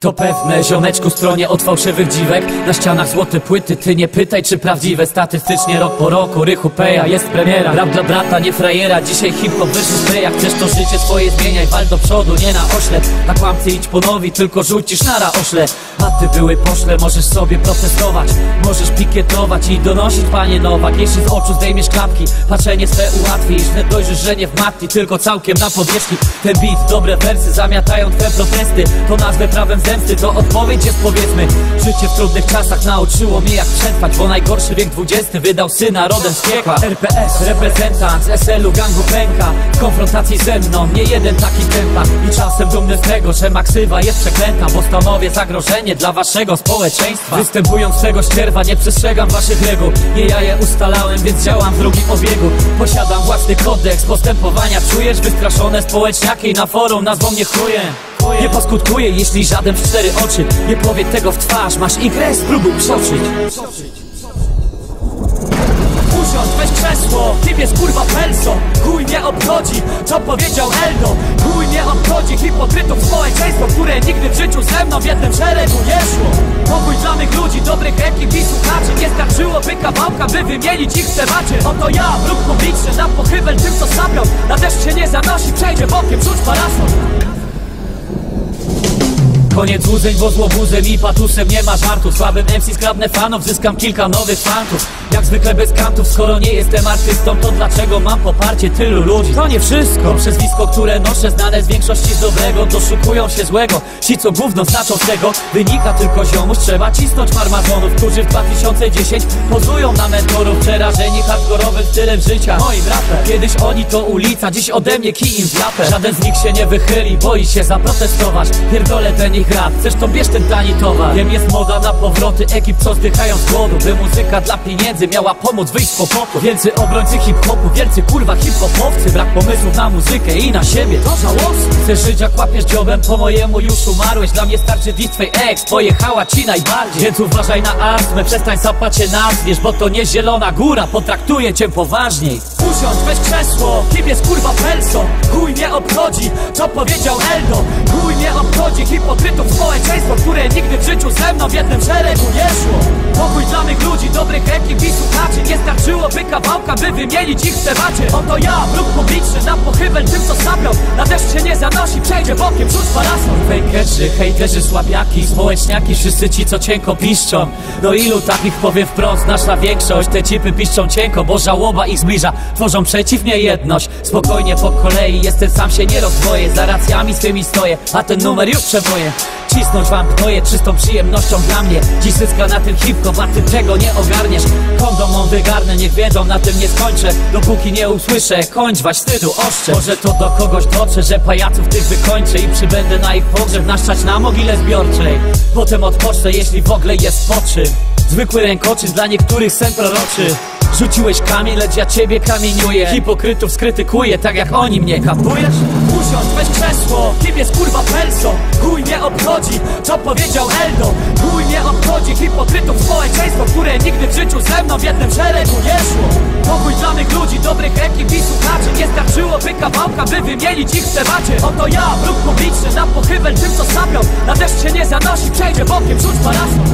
To pewne, ziomeczku stronie od fałszywych dziwek. Na ścianach złote płyty, ty nie pytaj czy prawdziwe. Statystycznie rok po roku, Rychu Peja jest premiera. Rap dla brata, nie frajera, dzisiaj hip-hop versus jak Chcesz to życie swoje zmieniaj, wal do przodu, nie na oślep. Na kłamcy idź po nowi, tylko rzucisz nara ośle. A ty były poszle, możesz sobie protestować. Możesz pikietować i donosić panie Nowak. Jeśli z oczu zdejmiesz klapki, patrzenie swe ułatwisz Wnet dojrzysz, że nie w matki, tylko całkiem na powierzchni. Ten beat, dobre wersy zamiatają twe protesty. To nazwę prawem zemsty, to odpowiedź jest powiedzmy. Życie w trudnych czasach nauczyło mnie jak przetrwać Bo najgorszy wiek XX wydał syna rodem z piekła. RPS, reprezentant z SL-u gangu pęka. W konfrontacji ze mną, nie jeden taki tempa. I czasem dumny z tego, że maksywa jest przeklęta Bo stanowię zagrożenie dla waszego społeczeństwa. Występując z tego ścierwa, nie przestrzegam waszych reguł. Nie ja je ustalałem, więc działam w drugim obiegu. Posiadam własny kodeks postępowania. Czujesz wystraszone społeczniaki na forum nazwą mnie chuje nie poskutkuje, jeśli żaden w cztery oczy Nie powie tego w twarz, masz igrę, spróbuj przeoczyć. Usiądź, weź krzesło, kim jest kurwa Pelso Chuj mnie obchodzi, co powiedział Eldo. Chuj mnie obchodzi hipokrytów społeczeństwo Które nigdy w życiu ze mną w jednym szeregu nie szło. Pokój dla mych ludzi, dobrych ekip i słuchaczy Nie starczyłoby kawałka, by wymienić ich w temacie Oto ja, wróg publiczny, na pochybel tym co sabią Na deszcz się nie zanosi, przejdzie bokiem, rzuć parasol Koniec złudzeń, bo złobuzem i patusem. Nie ma żartu. Słabym MC skradnę fanów, zyskam kilka nowych fantów Jak zwykle bez kantów, skoro nie jestem artystą To dlaczego mam poparcie tylu ludzi? To nie wszystko. To przezwisko, które noszę, znane z większości z dobrego Doszukują się złego, ci co gówno znaczą z tego Wynika tylko ziomuś, trzeba cisnąć farmazonów Którzy w 2010 pozują na mentorów Przerażeni hardkorowym stylem życia. Moim rapem Kiedyś oni to ulica, dziś ode mnie kij im zjapę Żaden z nich się nie wychyli, boi się zaprotestować. Pierdolę ten ich rap, chcesz to bierz ten tani towar. Wiem jest moda na powroty ekip co zdychają z głodu By muzyka dla pieniędzy miała pomóc wyjść z kłopotu Wielcy obrońcy hip-hopu, wielcy kurwa hip-hopowcy. Brak pomysłów na muzykę i na siebie, to żałosne. Chcesz żyć jak łapiesz dziobem, po mojemu już umarłeś. Dla mnie starczy dis twej ex, pojechała ci najbardziej. Więc uważaj na astmę, przestań sapać się nazwiesz Bo to nie zielona góra, potraktuję cię poważniej. Usiądź, weź krzesło, kim jest kurwa Pelso Chuj mnie obchodzi, co powiedział Eldo. Chuj mnie obchodzi hipokrytów społeczeństwo Które nigdy w życiu ze mną w jednym szeregu nie szło starczyłoby kawałka, by wymienić ich w temacie. Oto ja, wróg publiczny, na pochybel tym co sabią Na deszcz się nie zanosi, przejdzie bokiem, rzuć parasol. Fejkerzy, hejterzy, słabiaki, społeczniaki Wszyscy ci co cienko piszczą. Do ilu takich powiem wprost, nasza większość. Te cipy piszczą cienko, bo żałoba ich zbliża. Tworzą przeciw mnie jedność. Spokojnie po kolei, jestem sam się nie rozdwoję Za racjami swymi stoję, a ten numer już przeboję Cisnąć wam pnoję czystą przyjemnością dla mnie. Dziś zyska na tym hip-hop, a ty czego nie ogarniesz. Kondom on wygarnę, niech wiedzą, na tym nie skończę. Dopóki nie usłyszę, kończ waś wstydu oszczę. Może to do kogoś dotrze, że pajaców tych wykończę I przybędę na ich pogrzeb, naszczać na mogile zbiorczej. Potem odpocznę, jeśli w ogóle jest po czym Zwykły rękoczyn dla niektórych sen proroczy Rzuciłeś kamień, lecz ja ciebie kamieniuję. Hipokrytów skrytykuję, tak jak oni mnie kapujesz? Usiądź, weź krzesło, kim jest kurwa Pelso? Chuj mnie obchodzi, co powiedział Eldo. Chuj mnie obchodzi hipokrytów społeczeństwo Które nigdy w życiu ze mną w jednym szeregu nie szło. Pokój dla ludzi, dobrych ekip i słuchaczy Nie starczyłoby kawałka, by wymienić ich w temacie. Oto ja, wróg publiczny, na pochybel tym co sabią Na deszcz się nie zanosi, przejdzie bokiem, rzuć parasol